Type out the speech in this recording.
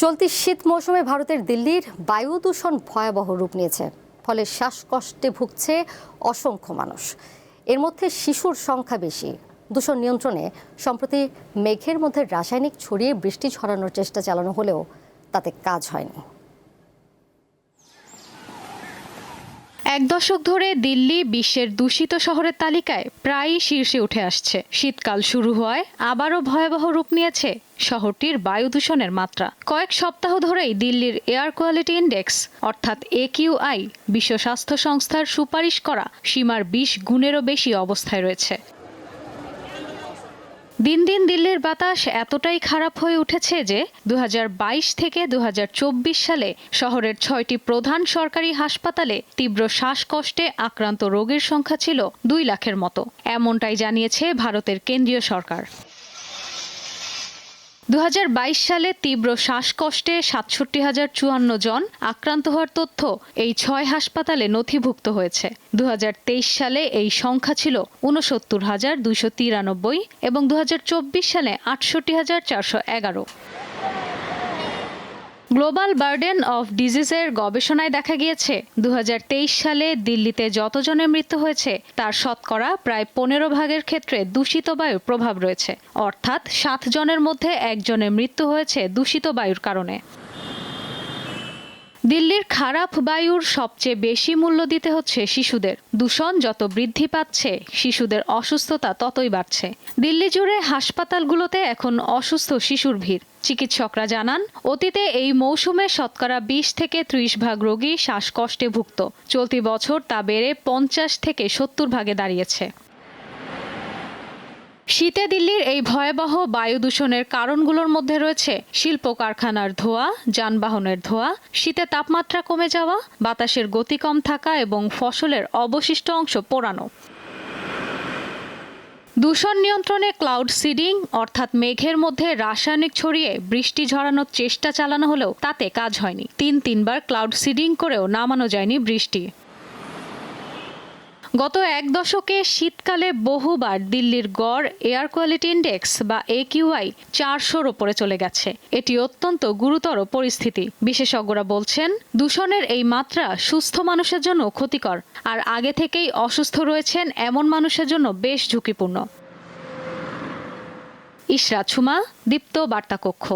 চলতি শীত মৌসুমে ভারতের দিল্লির বায়ু দূষণ ভয়াবহ রূপ নিয়েছে, ফলে শ্বাসকষ্টে ভুগছে অসংখ্য মানুষ। এর মধ্যে শিশুর সংখ্যা বেশি। দূষণ নিয়ন্ত্রণে সম্প্রতি মেঘের মধ্যে রাসায়নিক ছড়িয়ে বৃষ্টি ছড়ানোর চেষ্টা চালানো হলেও তাতে কাজ হয়নি। এক দশক ধরে দিল্লি বিশ্বের দূষিত শহরের তালিকায় প্রায়ই শীর্ষে উঠে আসছে। শীতকাল শুরু হওয়ায় আবারও ভয়াবহ রূপ নিয়েছে শহরটির বায়ু দূষণের মাত্রা। কয়েক সপ্তাহ ধরেই দিল্লির এয়ার কোয়ালিটি ইন্ডেক্স, অর্থাৎ একিউআই বিশ্ব স্বাস্থ্য সংস্থার সুপারিশ করা সীমার বিশ গুণেরও বেশি অবস্থায় রয়েছে। দিন দিন দিল্লির বাতাস এতটাই খারাপ হয়ে উঠেছে যে দুহাজার বাইশ থেকে দুহাজার চব্বিশ সালে শহরের ছয়টি প্রধান সরকারি হাসপাতালে তীব্র শ্বাসকষ্টে আক্রান্ত রোগীর সংখ্যা ছিল দুই লাখের মতো। এমনটাই জানিয়েছে ভারতের কেন্দ্রীয় সরকার। দু হাজার বাইশ সালে তীব্র শ্বাসকষ্টে সাতষট্টি হাজার চুয়ান্ন জন আক্রান্ত হওয়ার তথ্য এই ছয় হাসপাতালে নথিভুক্ত হয়েছে। দু হাজার তেইশ সালে এই সংখ্যা ছিল ঊনসত্তর হাজার দুইশো তিরানব্বই এবং দু হাজার চব্বিশ সালে আটষট্টি হাজার চারশো এগারো। গ্লোবাল বার্ডেন অফ ডিজিজের গবেষণায় দেখা গিয়েছে দু হাজার তেইশ সালে দিল্লিতে যতজনের মৃত্যু হয়েছে, তার শতকরা প্রায় পনেরো ভাগের ক্ষেত্রে দূষিত বায়ুর প্রভাব রয়েছে। অর্থাৎ সাত জনের মধ্যে একজনের মৃত্যু হয়েছে দূষিত বায়ুর কারণে। দিল্লির খারাপ বায়ুর সবচেয়ে বেশি মূল্য দিতে হচ্ছে শিশুদের। দূষণ যত বৃদ্ধি পাচ্ছে, শিশুদের অসুস্থতা ততই বাড়ছে। দিল্লি জুড়ে হাসপাতালগুলোতে এখন অসুস্থ শিশুর ভিড়। চিকিৎসকরা জানান, অতীতে এই মৌসুমে শতকরা বিশ থেকে ত্রিশ ভাগ রোগী শ্বাসকষ্টে ভুগত চলতি বছর তা বেড়ে পঞ্চাশ থেকে সত্তর ভাগে দাঁড়িয়েছে। শীতে দিল্লির এই ভয়াবহ বায়ু দূষণের কারণগুলোর মধ্যে রয়েছে শিল্প কারখানার ধোঁয়া, যানবাহনের ধোঁয়া, শীতে তাপমাত্রা কমে যাওয়া, বাতাসের গতি কম থাকা এবং ফসলের অবশিষ্ট অংশ পোড়ানো। দূষণ নিয়ন্ত্রণে ক্লাউড সিডিং, অর্থাৎ মেঘের মধ্যে রাসায়নিক ছড়িয়ে বৃষ্টি ঝরানোর চেষ্টা চালানো হলেও তাতে কাজ হয়নি। তিন তিনবার ক্লাউড সিডিং করেও নামানো যায়নি বৃষ্টি। গত এক দশকে শীতকালে বহুবার দিল্লির গড় এয়ার কোয়ালিটি ইন্ডেক্স বা একিউআই চারশোর ওপরে চলে গেছে। এটি অত্যন্ত গুরুতর পরিস্থিতি। বিশেষজ্ঞরা বলছেন, দূষণের এই মাত্রা সুস্থ মানুষের জন্য ক্ষতিকর, আর আগে থেকেই অসুস্থ রয়েছেন এমন মানুষের জন্য বেশ ঝুঁকিপূর্ণ। ইশরাত ছুমা দীপ্ত বার্তা কক্ষ